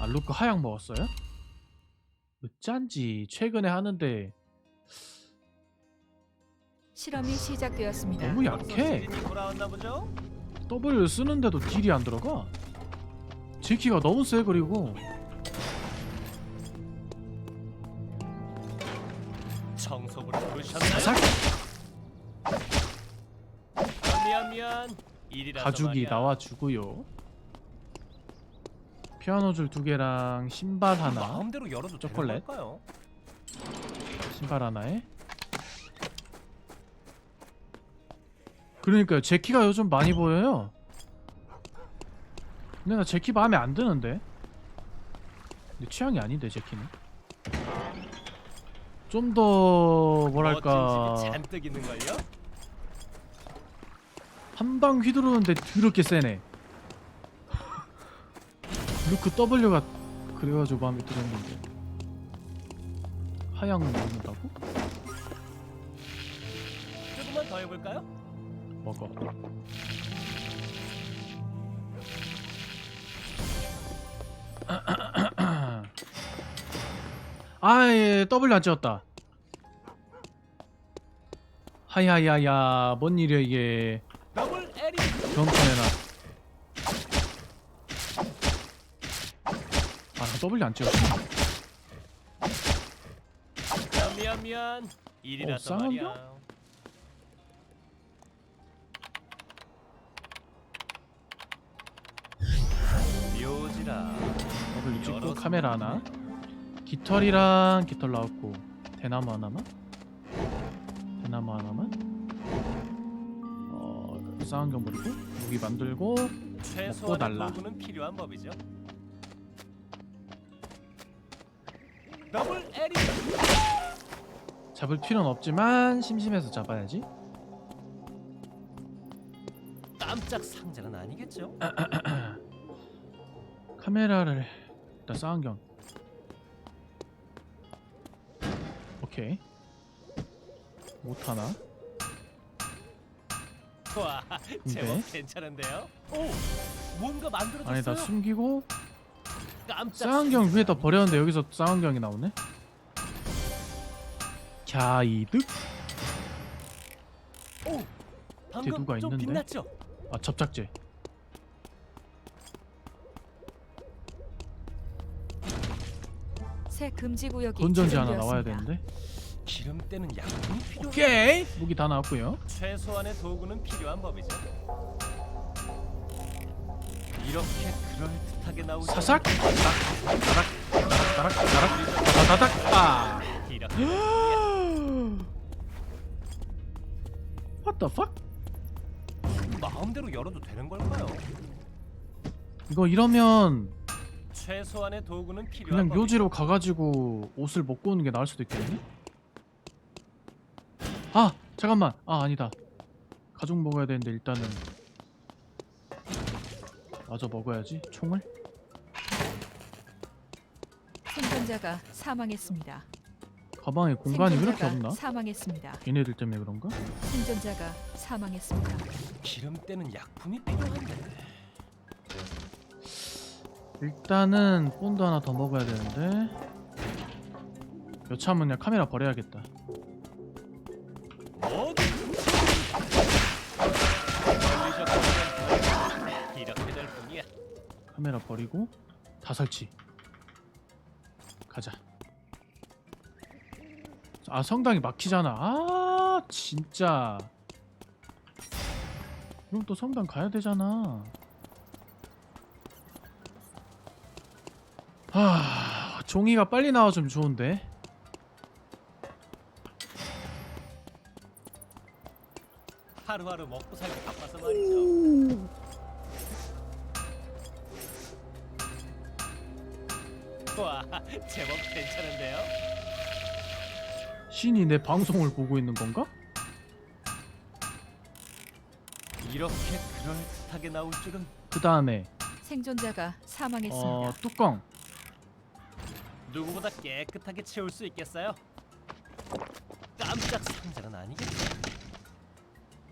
아 루크 하약 먹었어요? 어쩐지 최근에 하는데 실험이 시작되었습니다. 너무 약해 돌아왔나 보죠? W 쓰는데도 딜이 안 들어가 제키가 너무 세 그리고 청소부를 부르셨나요? 삭 아, 미안 미안. 일이라서 가죽이 말이야. 나와주고요 피아노 줄 두 개랑 신발 하나 마음대로 열어도 초콜릿. 되는 걸까요? 신발 하나에 그러니까요 제 키가 요즘 많이 보여요 근데 나 제 키 마음에 안 드는데 내 취향이 아닌데 제 키는 좀 더 뭐랄까 멋진 집이 잔뜩 있는 걸요? 한 방 휘두르는데 더럽게 세네 루크 W가 그래가지고 마음에 들었는데. 하향 먹는다고? 조금만 더 해볼까요? 먹어 아예 W 안 찍었다. 하야야야 뭔 일이야 이게? 경판에나 아나 W 안 찍었어 미안 미안 미안. 일이라서 어? 말이야. 묘지라. W 찍고 열어서 카메라 하나 깃털이랑 깃털 나왔고 대나무 하나만 대나무 하나만 어 쌍안경 버리고 무기 만들고 최소한의 달라. 도구는 필요한 법이죠. 더블 L이 잡을 필요는 없지만 심심해서 잡아야지 깜짝 상자는 아니겠죠? 카메라를 일단 쌍안경 오케이 못 하나 와, 제법 괜찮은데요? 오, 뭔가 만들어졌어요. 안에다 숨기고 쌍안경. 위에다 버렸는데 여기서 쌍안경이 나오네 갸이득 오, 방금 누가 좀 있는데? 빛났죠? 아 접착제 새 금지 구역이 건전지 하나 지정되었습니다. 나와야 되는데 기름때는 약품이 필요. 오케이 무기 다 나왔고요 최소한의 도구는 필요한 법이죠. 이렇게 그럴 듯하게 나오죠. 사삭? 따락 따락 따락 따락 따닥 아. 이렇게. What the fuck? 마음대로 열어도 되는 걸까요? 이거 이러면 최소한의 도구는 필요한 그냥. 묘지로 가가지고 옷을 먹고 오는 게 나을 수도 있겠네. 아! 잠깐만! 아 아니다. 가죽 먹어야 되는데 일단은 마저 먹어야지 총을 생존자가 사망했습니다. 가방에 공간이 왜 이렇게 생존자가 없나? 사망했습니다. 얘네들 때문에 그런가? 생존자가 사망했습니다. 기름 때는 약품이 필요한데. 일단은 본드 하나 더 먹어야 되는데 여차하면 그냥 카메라 버려야겠다 뭐? 걸 카메라 버리고 다 설치. 가자. 아 성당이 막히잖아. 아 진짜. 그럼 또 성당 가야 되잖아. 아 종이가 빨리 나와주면 좋은데. 하루하루 먹고 살기 바빠서 말이죠. 와, 제법 괜찮은데요? 신이 내 방송을 보고 있는 건가? 이렇게 그럴듯하게 나올 줄은 그 다음에 생존자가 사망했습니다. 어 뚜껑 누구보다 깨끗하게 채울 수 있겠어요? 깜짝 상자는 아니겠죠?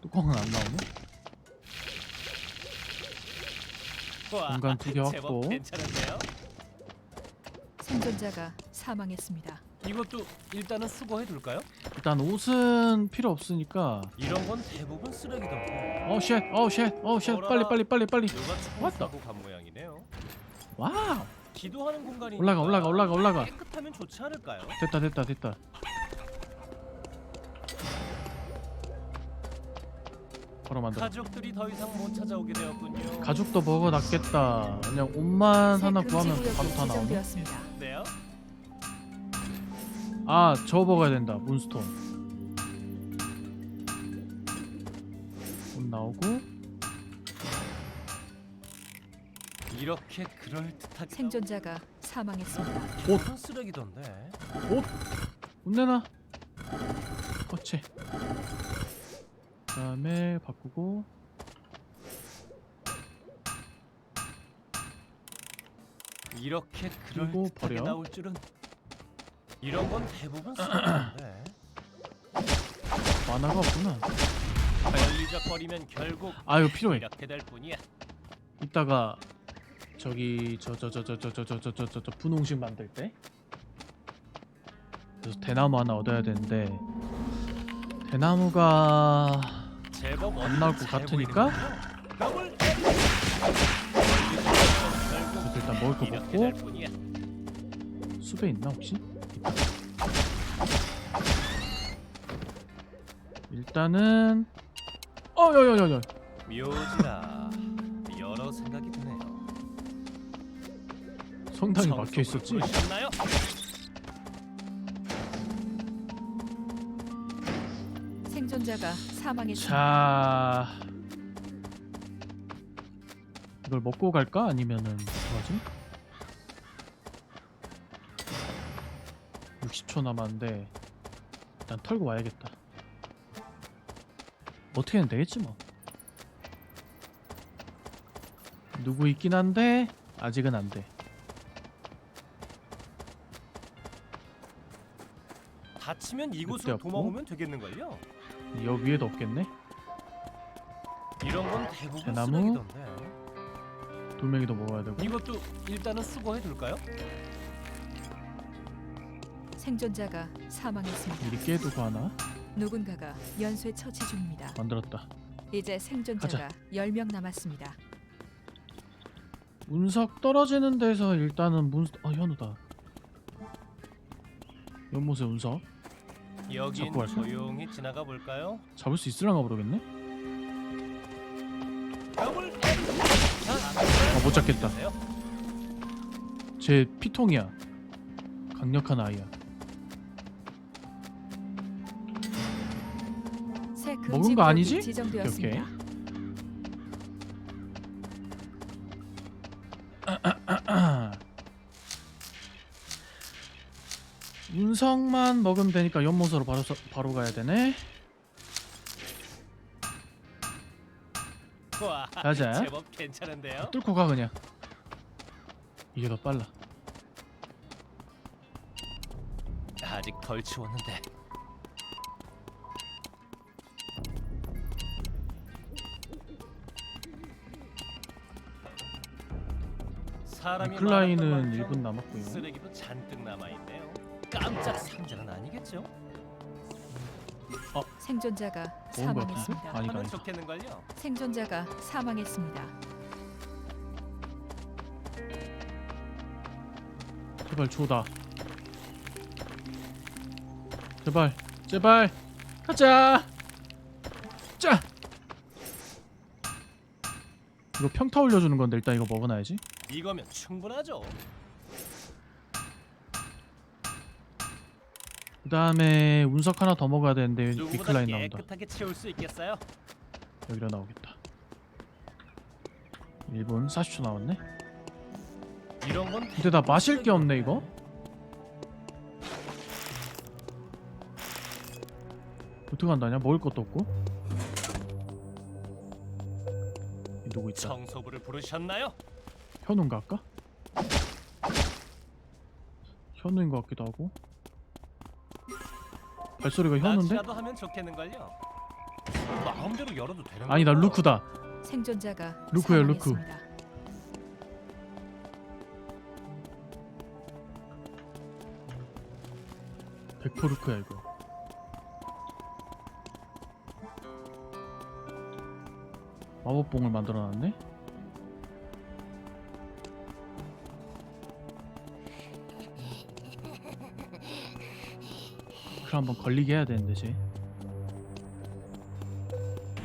뚜껑은 안 나오네 와, 공간 두개 제법 확보. 괜찮은데요? 생존자가 사망했습니다. 이것도 일단은 수거해 둘까요? 일단 옷은 필요 없으니까 이런 건 대부분 쓰레기던데. 어쉣 어쉣 어쉣 빨리 빨리 빨리 빨리 누가 총 What the- 쏘고 간 모양이네요. 와우 기도하는 공간이 올라가, 올라가, 올라가, 올라가. 깨끗하면 좋지 않을까요? 됐다 됐다 됐다 만들어 가족들이 더 이상 못 찾아오게 되었군요. 가죽도 먹어놨겠다 그냥 옷만 새 하나 구하면 바로 다 나오네 지정되었습니다. 아 저거 먹어야 된다 문스톤 옷 나오고 이렇게 그럴 듯하게 생존자가 사망했습니다. 옷 쓰레기던데. 옷 내놔 거체 그다음에 바꾸고 이렇게 그럴 듯하게 버려. 나올 줄은. 이런 건 대부분 쓰레기던데. 만화가 없구나 걸리적거리면 결국 아 이거 필요해 이렇게 될 뿐이야. 이따가 저기 저저저저 저 저 저 저 저 저 저 분홍식 만들 때 그래서 대나무 하나 얻어야 되는데 대나무가 제법 안 나올 것잘 같으니까? 그래서 일단 먹을 거 먹고. 숲에 있나 혹시? 일단은 어여여여여 묘지라 여러 생각이 드네요. 성당이 막혀 있었지. 부르셨나요? 생존자가 사망했습니다. 자 이걸 먹고 갈까 아니면은 뭐하지? 60초 남았는데 일단 털고 와야겠다. 어떻게든 되겠지 뭐. 누구 있긴 한데 아직은 안 돼. 다치면 이곳으로 없고? 도망오면 되겠는걸요? 여기 위에도 없겠네. 이런 건 대부분 대나무? 쓰레기던데. 돌멩이도 먹어야 되고. 이것도 일단은 수거해 둘까요? 생존자가 사망했습니다. 미리 깨두고 하나 누군가가 연쇄 처치 중입니다. 만들었다. 이제 생존자가 10명 남았습니다. 운석 떨어지는 데서 일단은 문... 아 현우다 연못의 운석 여긴? 조용히 지나가 볼까요? 잡을 수 있을랑가 모르겠네. 아, 못 잡겠다. 제 피통이야 강력한 아이야 먹은 거 아니지? 지정되었습니다. 오케이, 운석만 먹으면 되니까 연못으로 바로 서- 바로 가야 되네 와, 가자 제법 괜찮은데요? 뚫고 가 그냥 이게 더 빨라 아직 덜 치웠는데. 사람이 것만큼 1분 남았고요 쓰레기도 잔뜩 남아 있네요. 깜짝 상자는 아니겠죠? 생존자가 거 같은데? 사망했습니다. 아니다 하면 아니다 좋겠는걸요. 생존자가 사망했습니다. 제발 줘다 제발 제발 가자 자 이거 평타 올려주는 건데 일단 이거 먹어놔야지 이거면 충분하죠. 그 다음에 운석 하나 더 먹어야 되는데 누구보다 비클라인 나온다. 깨끗하게 채울 수 있겠어요? 여기로 나오겠다. 1분 40초 나왔네? 이런 건 근데 나 마실 게 없네 이거? 어떻게 한다냐? 먹을 것도 없고. 이 누구 있다? 청소부를 부르셨나요? 현우인가 아까? 현우인 것 같기도 하고 발소리가 현우인데? 낚시라도 하면 좋겠는걸요. 마음대로 열어도 되는 아니다? 루크다 생존자가 루크예요, 루크. 사망했습니다. 백포르크야 이거. 마법봉을 만들어놨네. 그럼 한번 걸리게 해야 되는데 쟤.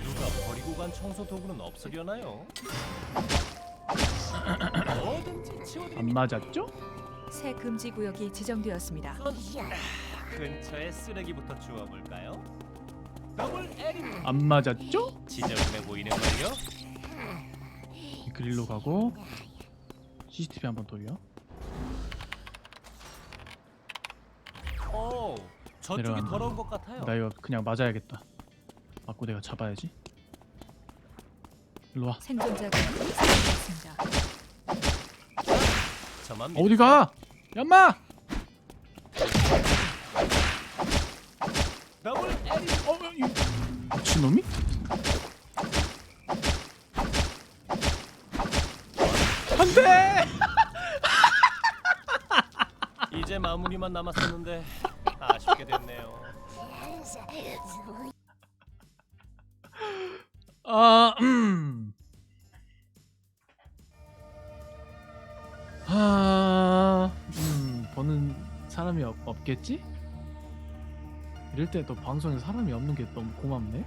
누가 버리고 간 청소 도구는 없으려나요? 뭐든지 안 치워드립니다. 맞았죠? 새 금지 구역이 지정되었습니다. 근처에 쓰레기부터 주워볼까요? 더블 L입니다. 안 맞았죠? 지저분해 보이는 걸요? 이 그릴로 가고 CCTV 한번 돌려. 오, 저쪽이 내려간다. 더러운 것 같아요. 나 이거 그냥 맞아야겠다. 맞고 내가 잡아야지. 일로 와. 생존자가 사망했습니다. 저만 어디 가? 얌마! 더블 L입니다. 어, 이 미친놈이? 안 돼! 이제 마무리만 남았었는데 아쉽게 됐네요. 아, 음. 아, 음, 보는 사람이 없, 없겠지? 이럴 때 또 방송에 사람이 없는 게 너무 고맙네.